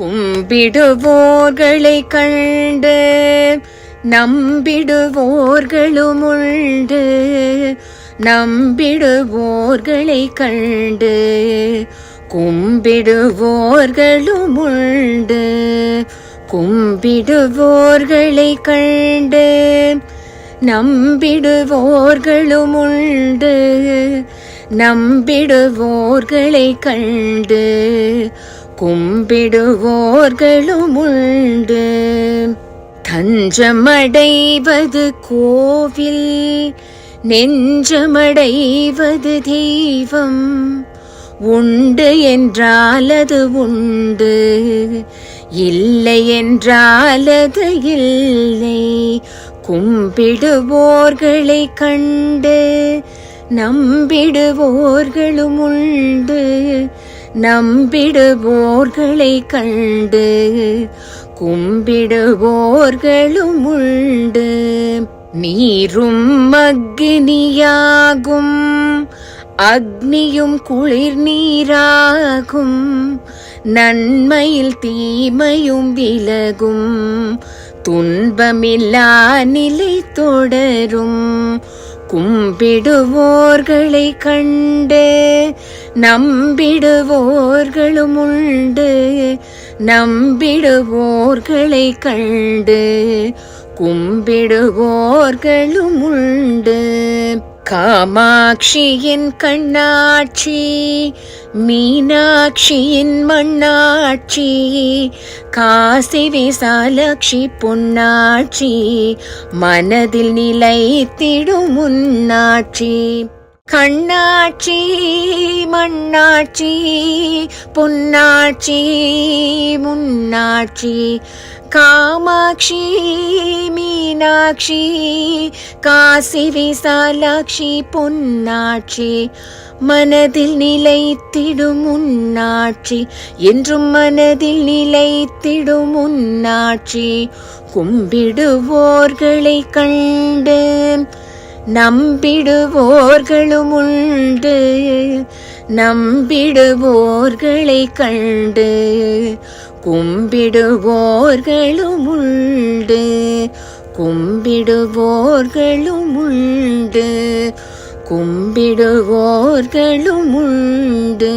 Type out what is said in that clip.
கும்பிடுவோர்களை கண்டு நம்பிடுவோர்களும் உண்டு. நம்பிடுவோர்களை கண்டு கும்பிடுவோர்களும் உண்டு. கும்பிடுவோர்களை கண்டு நம்பிடுவோர்களும் உண்டு. நம்பிடுவோர்களை கண்டு கும்பிடுவோர்களும் உண்டு தஞ்சமடைவது கோவில் நெஞ்சமடைவது தெய்வம். உண்டு என்றால் அது உண்டு இல்லை என்றால் அது இல்லை. கும்பிடுவோர்களை கண்டு நம்பிடுவோர்களும் உண்டு நம்பிடுவோர்களை கண்டு கும்பிடுவோர்களும் உண்டு. நீரும் அக்னியாகும் அக்னியும் குளிர் நீராகும் நன்மையில் தீமையும் விலகும் துன்பமில்லா நிலை தொடரும். கும்பிடுவோர்களை கண்டு நம்பிடுவோர்களும் உண்டு நம்பிடுவோர்களை கண்டு கும்பிடுவோர்களும் உண்டு காமாட்சியின் கண்ணாட்சி மீனாட்சியின் மண்ணாட்சி காசி விசாலட்சி பொன்னாட்சி மனதில் நிலைத்திடும் முன்னாட்சி. கண்ணாட்சி மண்ணாட்சி பொன்னாட்சி முன்னாட்சி காமாட்சி மீனாட்சி காசி விசாலாட்சி பொன்னாட்சி மனதில் நிலைத்திடும் உன்னாட்சி என்றும் மனதில் நிலைத்திடும் உன்னாட்சி கும்பிடுவோர்களை கண்டு நம்பிடுவோர்களும் உண்டு நம்பிடுவோர்களை கண்டு கும்பிடுவோர்களும் உண்டு கும்பிடுவோர்களும் உண்டு கும்பிடுவோர்களும் உண்டு